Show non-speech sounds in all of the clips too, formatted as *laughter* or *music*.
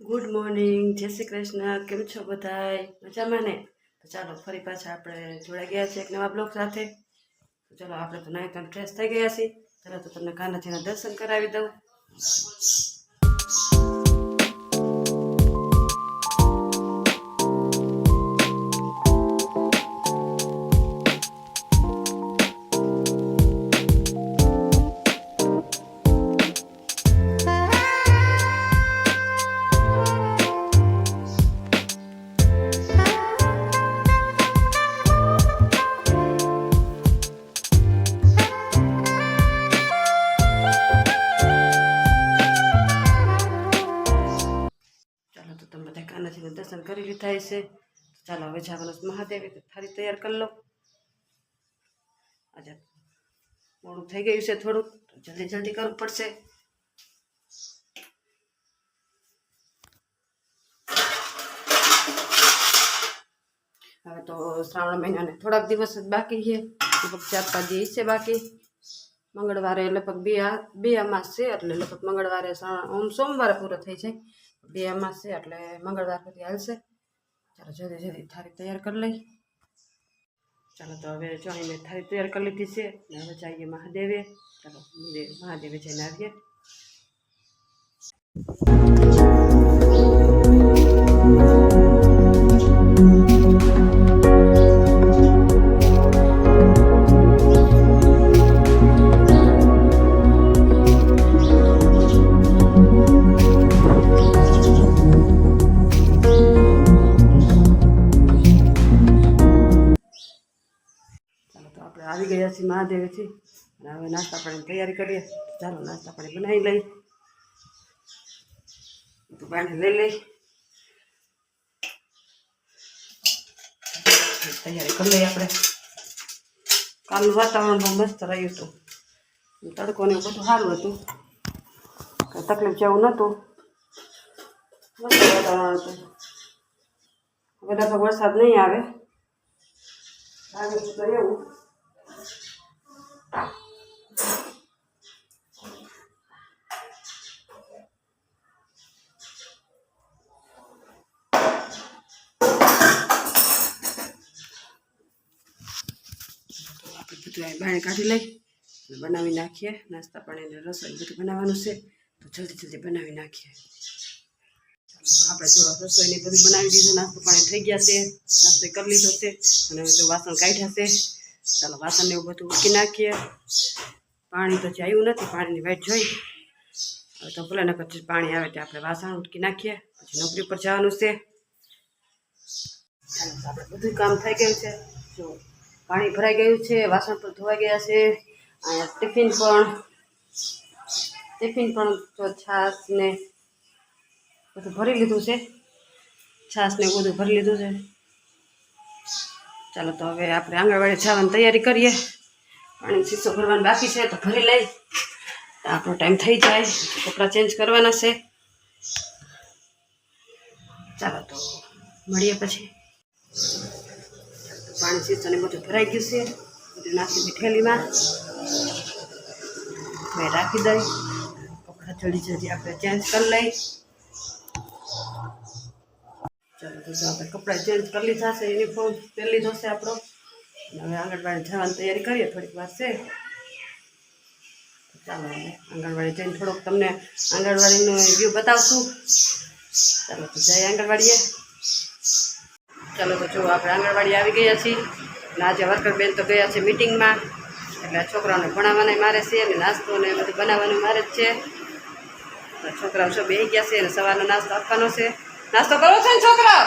Good morning, જય શ્રી કૃષ્ણ. કેમ છો બધાય? મજામાં ને? તો ચાલો, ફરી પાછા આપણે જોડાઈ ગયા છીએ એક નવા બ્લોગ સાથે. તો ચાલો, આપણે તો નાય ફ્રેશ થઈ ગયા છીએ. ચાલો તો તમને કાનાજીના દર્શન કરાવી દઉં. કરી લીધા હશે તો ચાલો હવે જવાનું છે મહાદેવી તો થાળી તૈયાર કરી લો આજે મોડું થઈ ગયું છે થોડુંક તો જલ્દી જલ્દી કરવું પડશે હવે તો શ્રાવણ મહિનાને થોડાક દિવસ જ બાકી છે લગભગ ચાર પાંચ દિવસ છે બાકી મંગળવારે લગભગ બે આ બે અમાસ છે એટલે લગભગ મંગળવારે શ્રાવણ ઓમ સોમવારે પૂરો થઈ જાય બે અમાસ છે એટલે મંગળવાર સુધી હાલશે ચાલો, જલ્દી જલ્દી, થાળી તૈયાર કરી લઈ. ચાલો, તો હવે જો અહીં મેં થાળી તૈયાર કરી લીધી છે. ને હવે જઈએ મહાદેવે. ચાલો મહાદેવે જઈને આવીએ. મહાદેવેથી અને હવે નાસ્તા પાણીની તૈયારી કરીએ. ચાલો, નાસ્તા પાણી બનાવી લઈ તો પાણી લઈ લઈ તૈયારી કરી લઈએ આપણે. કાલનું વાતાવરણ બહુ મસ્ત રહ્યું હતું. તડકો ને બધું સારું હતું. કંઈ તકલીફ જેવું નહોતું. મસ્ત વાતાવરણ હતું. હવે લગભગ વરસાદ નહીં આવે. આવી તો એવું. અહીં બાણે કાઢી લઈ અને બનાવી નાખીએ, નાસ્તા પાણીને રસોઈ બધું બનાવવાનું છે, તો જલ્દી જલ્દી બનાવી નાખીએ. આપણે જો રસોઈને બધું બનાવી દીધું, નાસ્તો પાણી થઈ ગયા છે, નાસ્તો કરી લીધો છે, અને હવે જો વાસણ કાઢ્યા છે, ચાલો વાસણને એવું બધું ઉકી નાખીએ. પાણી તો જે આવ્યું નથી, પાણીની વાઈટ જોઈ. હવે તો ભલે નકર પાણી આવે તે આપણે વાસણ ઉટકી નાખીએ, પછી નોકરી ઉપર જવાનું છે. આપણે બધું કામ થઈ ગયું છે. જો પાણી ભરાઈ ગયું છે, વાસણ પણ ધોવાઈ ગયા છે. અહીંયા ટિફિન પણ ટિફિન પણ જો છાશ ને બધું ભરી લીધું છે. છાશને બધું ભરી લીધું છે. ચાલો તો હવે આપણે આંગણવાડી જવાની તૈયારી કરીએ. પાણી શીશો ભરવાનું બાકી છે, તો ભરી લઈ. આપણો ટાઈમ થઈ જાય, કપડાં ચેન્જ કરવાના છે. ચાલો તો મળીએ પછી. પાણી શીશો ને બધું ભરાઈ ગયું છે. બધું નાખી દીધી થેલીમાં મેં રાખી દઈ. જલ્દી જલ્દી આપણે ચેન્જ કરી લઈ. ચાલો, તો આપણે કપડાં ચેન્જ કરી લીધા છે યુનિફોર્મ પહેરી લીધો છે આપણો. હવે આંગણવાડી જવાની તૈયારી કરીએ, થોડીક વાર છે. ચાલો હવે આંગણવાડી જઈને થોડોક તમને આંગણવાડીનો વ્યૂ બતાવશું. ચાલો, તો જઈએ આંગણવાડીએ. ચાલો તો જો આપણે આંગણવાડી આવી ગયા છીએ. અને આજે વર્કરબેન તો ગયા છે મિટિંગમાં. એટલે છોકરાઓને ભણાવવાને મારે છે અને નાસ્તો ને બધું બનાવવાનું મારે જ છે. છોકરાઓ છો બેસી ગયા છે અને સવારનો નાસ્તો આપવાનો છે. નાસ્તો કરવો છે ને છોકરાઓ?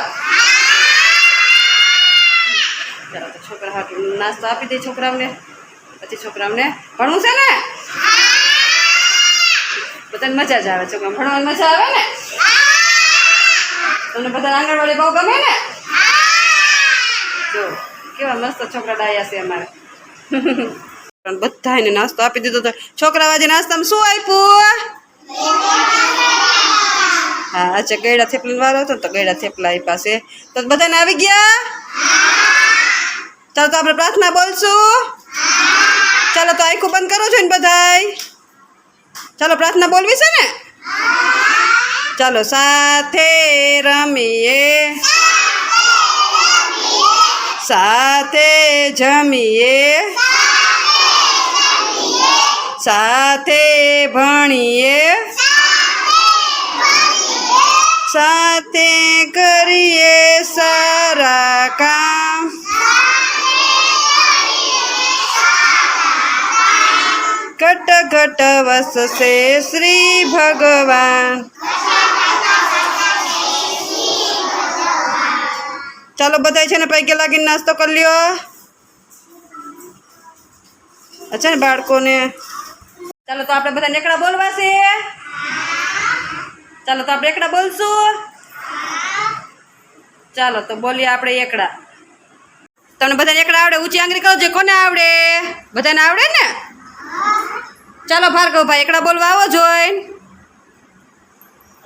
ચાલો તો છોકરા નાસ્તો આપી દે છોકરાઓને. પછી છોકરાઓને ભણવું છે ને? બધાને મજા જ આવે. છોકરા ભણવાની મજા આવે ને? તમને બધા આંગણવાડી બહુ ગમે ને? જો, કેવા મસ્ત છોકરા ડાયા છે અમારે. બધા એને નાસ્તો આપી દીધો તો છોકરા વાજે નાસ્તામાં શું આપ્યું? હા અચ્છા ગયડા થેપલા વાળો હતો તો ગયડા થેપલા આપ્યા છે. તો બધાને આવી ગયા? ચાલો તો આપણે પ્રાર્થના બોલશું. ચાલો તો આખું બંધ કરો છો ને બધાય. ચાલો પ્રાર્થના બોલવી છે ને? ચાલો સાથે રમીએ. સાથે જમીએ. સાથે ભણીએ. સાથે કરીએ સારા કામ. ઘટ ઘટ વસશે શ્રી ભગવાન. ચાલો બધા છે ને પૈકે લાગીને નાસ્તો કરી લ્યો. અચ્છા ને બાળકોને. ચાલો તો આપણે બધા એકડા બોલવા છે. ચાલો તો આપણે એકડા બોલશું. ચાલો તો બોલીએ આપણે એકડા તમને બધાને એકડા આવડે? ઊંચી આંગળી કરો, જે કોને આવડે? બધાને આવડે ને? ચાલો ભાર્ગવભાઈ એકડા બોલવા આવો, જોઈન.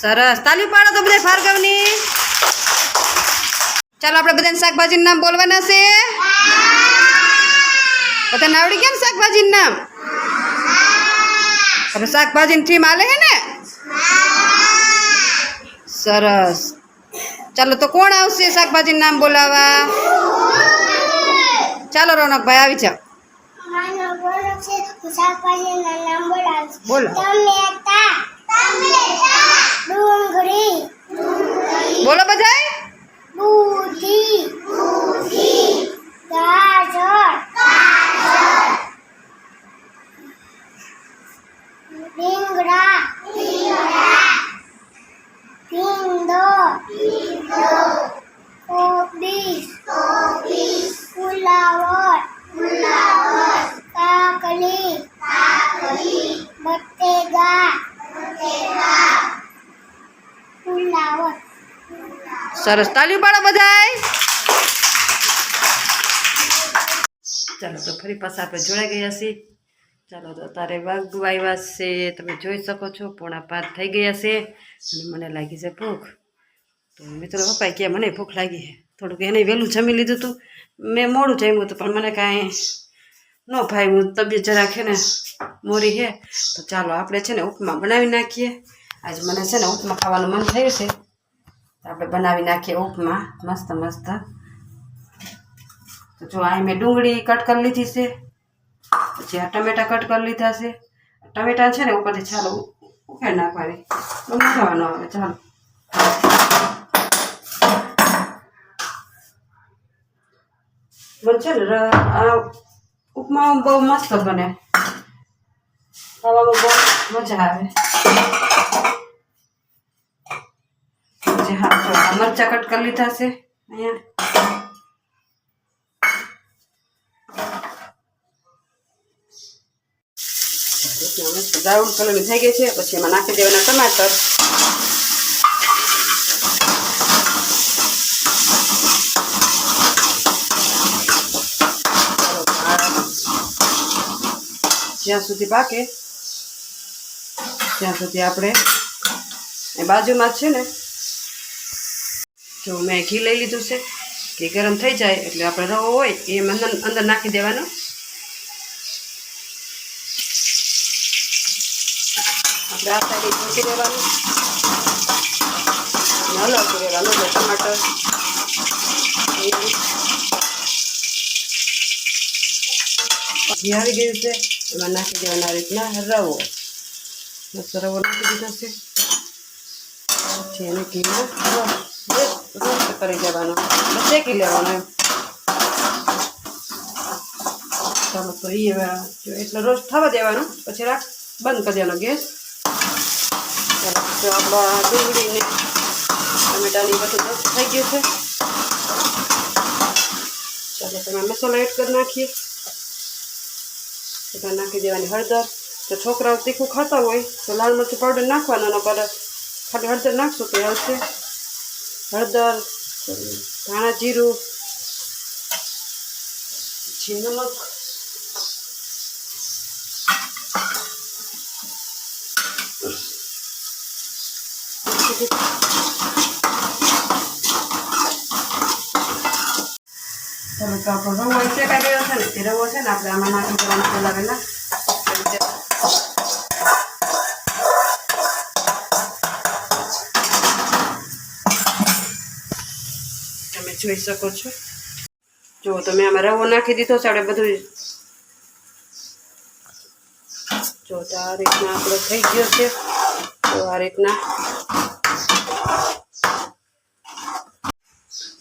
સરસ. તાલી પાડો તો બધા ભાર્ગવની. ચાલો આપણે બધાને શાકભાજીનું નામ બોલવાના છે. બધાને આવડી કેમ શાકભાજીનું નામ? તમે શાકભાજીની ટીમ આલે હે ને? સરસ. ચાલો તો કોણ આવશે શાકભાજીનું નામ બોલાવા ચાલો રોનકભાઈ, આવી જાઓ. છે શાકભાજીના નામ બોલાવીશ બોલો. ટમેટા ડુંગળી. બોલો બધાય. બટેકા ફુલાવર. સરસ. તાલી પાડો બધાય. ચાલો, તો ફરી પાછા આપણે જોડાઈ ગયા છીએ. ચાલો, તો અત્યારે વાગુ આવ્યા છે. તમે જોઈ શકો છો, પોણા પાંચ થઈ ગયા છે. અને મને લાગી છે ભૂખ. તો મિત્રો, પપ્પાએ કે મને ભૂખ લાગી થોડુંક એને વહેલું જમી લીધું હતું. મેં મોડું જમ્યું હતું, પણ મને કાંઈ ન હું તબિયત જરાક છે ને મોરી છે, તો ચાલો આપણે છે ને ઉપમા બનાવી નાખીએ. આજે મને છે ને ઉપમા ખાવાનું મન થયું છે. આપણે બનાવી નાખીએ ઉપમા, મસ્ત મસ્ત. તો જો અહીં મેં ડુંગળી કટ કરી લીધી છે, પછી આ ટમેટા કટ કરી લીધા છે. ટમેટા છે ને ઉપરથી ચાલો ઉખેડ નાખવાની. બહુ મૂકવાનો આવે, ચાલો. મને છે ને ઉપમા બહુ મસ્ત બને. ખાવામાં બહુ મજા આવે. હા મરચાં કટ કરી લીધા છે અહીંયા. બ્રાઉન કલરની થઈ ગઈ છે, પછી એમાં નાખી દેવાના ટમાટર. જ્યાં સુધી પાકે ત્યાં સુધી આપણે એ બાજુમાં છે ને. જો મેં ઘી લઈ લીધું છે, ઘી ગરમ થઈ જાય એટલે આપણે રવો હોય એ અંદર અંદર નાખી દેવાનો. આપણે આ સાઈડ મૂકી દેવાનું હલો હલાવતું રહેવાનું ટમાટર. ઘી આવી ગયું છે. એમાં નાખી દેવાના આ રીતના રવો મસ્ત રવો નાખી દીધો છે પછી એને ઘીમાં રોસ્ટ કરી દેવાનો એટલે શેકી લેવાનો એમ ચાલો તો એ હવે જો એટલે રોસ્ટ થવા દેવાનું પછી રાખ બંધ કરી દેવાનો ગેસ ચાલો તો આપણા ડુંગળીને ટમેટાની બધું રોસ્ટ થઈ ગયું છે ચાલો તમે મસાલો એડ કરી નાખીએ એમાં નાખી દેવાની હળદર. તો છોકરાઓ તીખું ખાતા હોય, તો લાલ મરચું પાવડર નાખવાનો પર ખાલી હળદર નાખશો તો હળશે. હળદર, ધાણા જીરું પછી નમક. ચાલો તો આપણો રવો શેકાઈ ગયો છે ને તે રવો છે ને, આપણે આમાં નાખી દેવાનો બોલાવેલા તમે જોઈ શકો છો. જો, તમે આમાં રવો નાખી દીધો છે, આપણે બધું જો, તો આ રીતના આપણો થઈ ગયો છે. તો આ રીતના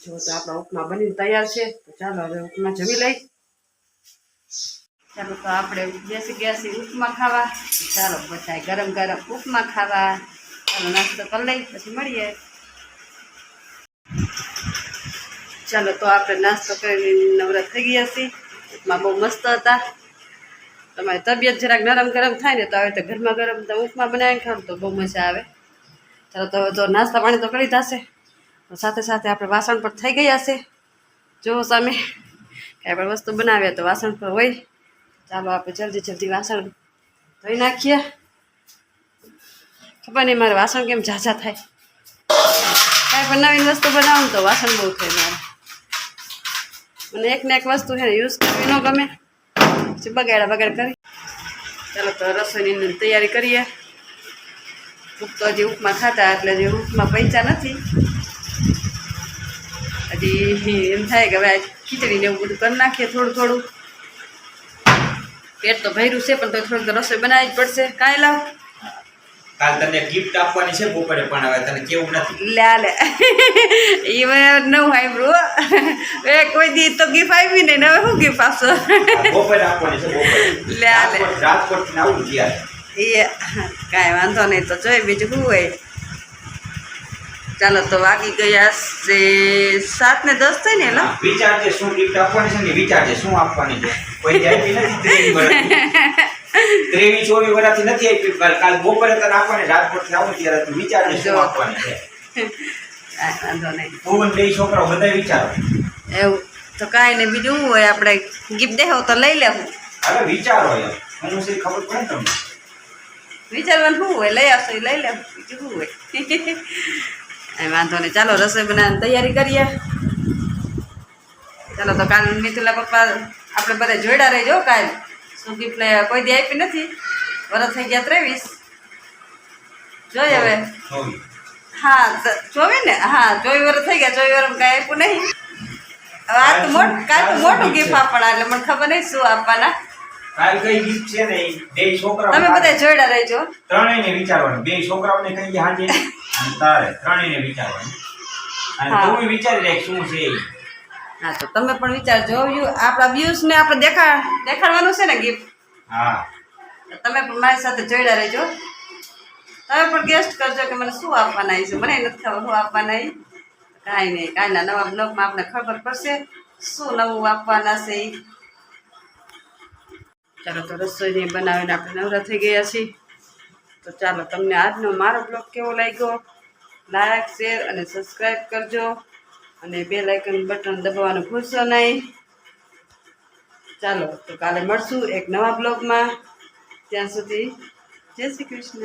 જો તો આપણા ઉપમા બનીને તૈયાર છે, તો ચાલો હવે ઉપમા જમી લઈ. ચાલો તો આપણે બેસી ગેસી ઉપમા ખાવા. ચાલો પછી ગરમ ગરમ ઉપમા ખાવા. ચાલો નાસ્તો કરી લઈ પછી મળીએ. ચાલો તો આપણે નાસ્તો કરીને નવરા થઈ ગયા છીએ. ઉપમા બહુ મસ્ત હતા. તમારી તબિયત જરાક નરમ ગરમ થાય ને તો હવે તો ઘરમાં ગરમ ઉપમા બનાવીને ખાવ તો બહુ મજા આવે. ચાલો તો નાસ્તા પાણી તો કરી થશે સાથે સાથે આપણે વાસણ પર થઈ ગયા છે. જો સામે કાંઈ આપણે વસ્તુ બનાવીએ તો વાસણ પર હોય. ચાલો આપણે જલ્દી જલ્દી વાસણ ધોઈ નાખીએ. ખબર નહીં મારે વાસણ કેમ ઝાઝા થાય. કાંઈ પણ નવીન વસ્તુ બનાવું તો વાસણ બહુ થાય મારે. મને એક ને એક વસ્તુ છે યુઝ કરવી ન ગમે. પછી બગાડા બગાડ કરી. ચાલો તો રસોઈની તૈયારી કરીએ. ઉપ તો હજી ઉપમા ખાતા એટલે હજી ઉપમા પૈસા નથી. હજી એમ થાય કે હવે ખીચડીને એવું બધું કરી નાખીએ થોડું થોડું. પેટ તો ભર્યું છે પણ તો થોડુંક રસોઈ બનાવવી જ પડશે. કાંઈ લાવ કાલ તને ગિફ્ટ આપવાની છે બપોરે પણ હવે તને કેવું નથી. લ્યા લે. એ નવું આવ્યું એ કોઈ દી તો ગિફ્ટ આવી નહીં હવે શું ગિફ્ટ આપશો? આ બપોરે આપવાની છે બપોરે. લે, લે. રાજકોટ આવું ત્યારે એ કાંઈ વાંધો નહીં તો જોઈ બીજું શું હોય? ચાલો તો વાગી ગયા છે સાત ને દસ થઈ ને વિચારજે શું ગિફ્ટ આપવાની છે ને વિચારજે શું આપવાની છે? કોઈ દી નથી ત્રેવીસ ચોવીસ વર્ષથી નથી આપી કાલ બપોરે તને આપવાની રાજકોટથી આવું ત્યારે તું વિચારજે શું. આપવાની છે. વાંધો નહીં. તું બે છોકરાઓ બધા વિચારો. એવું તો કાંઈ નહીં બીજું શું હોય આપણે? ગિફ્ટ દેહો તો લઈ લેવું હવે વિચારો ખબર પડે તમને? વિચારવાનું શું હોય? લઈ આવશો એ લઈ લેવું બીજું શું હોય? કાંઈ વાંધો નહીં. ચાલો રસોઈ બનાવવાની તૈયારી કરીએ. ચાલો તો કાલ મિથુલા પપ્પા આપણે બધા જોડ્યા રહેજો કાલ. શું ગિફ્ટ લઈ કોઈ દી આપી નથી. વરસ થઈ ગયા ત્રેવીસ. જોઈ હવે. હા ચોવી ને? હા ચોવી વર્ષ થઈ ગયા. ચોવી વર્ષ કાંઈ આપ્યું નહીં. હવે આ તો મોટ કાલ તો મોટું ગિફ્ટ આપવાના એટલે મને ખબર નહીં શું આપવાના. કાલ કઈ ગીત છે ને બે છોકરાઓ તમે બધા જોડા રહેજો. ત્રણેયને વિચારવાનું. બે છોકરાઓને કહીએ હાજે. *laughs* અને તારે ત્રણેયને વિચારવાનું. અને તું વિચારી રાખ શું છે હા તો તમે પણ વિચારજો. આપણા વ્યૂઝ ને આપણે દેખા દેખાડવાનું છે ને ગિફ્ટ હા. તમે પણ મારી સાથે જોડા રહેજો. તમે પણ ગેસ્ટ કરજો કે મને શું આપવાના છે? મને નથી ખબર શું આપવાના કાંઈ નહીં. કાલના નવા બ્લોગમાં આપણે ખબર પડશે. શું નવું આપવાના છે ચાલો તો રસોઈને બનાવીને આપણે નવરા થઈ ગયા છીએ. તો ચાલો તમને આજનો મારો બ્લોગ કેવો લાગ્યો? લાઈક શેર અને સબસ્ક્રાઈબ કરજો. અને બે લાઇકન બટન દબાવવાનું ભૂલશો નહીં. ચાલો તો કાલે મળશું એક નવા બ્લોગમાં ત્યાં સુધી જય શ્રી કૃષ્ણ.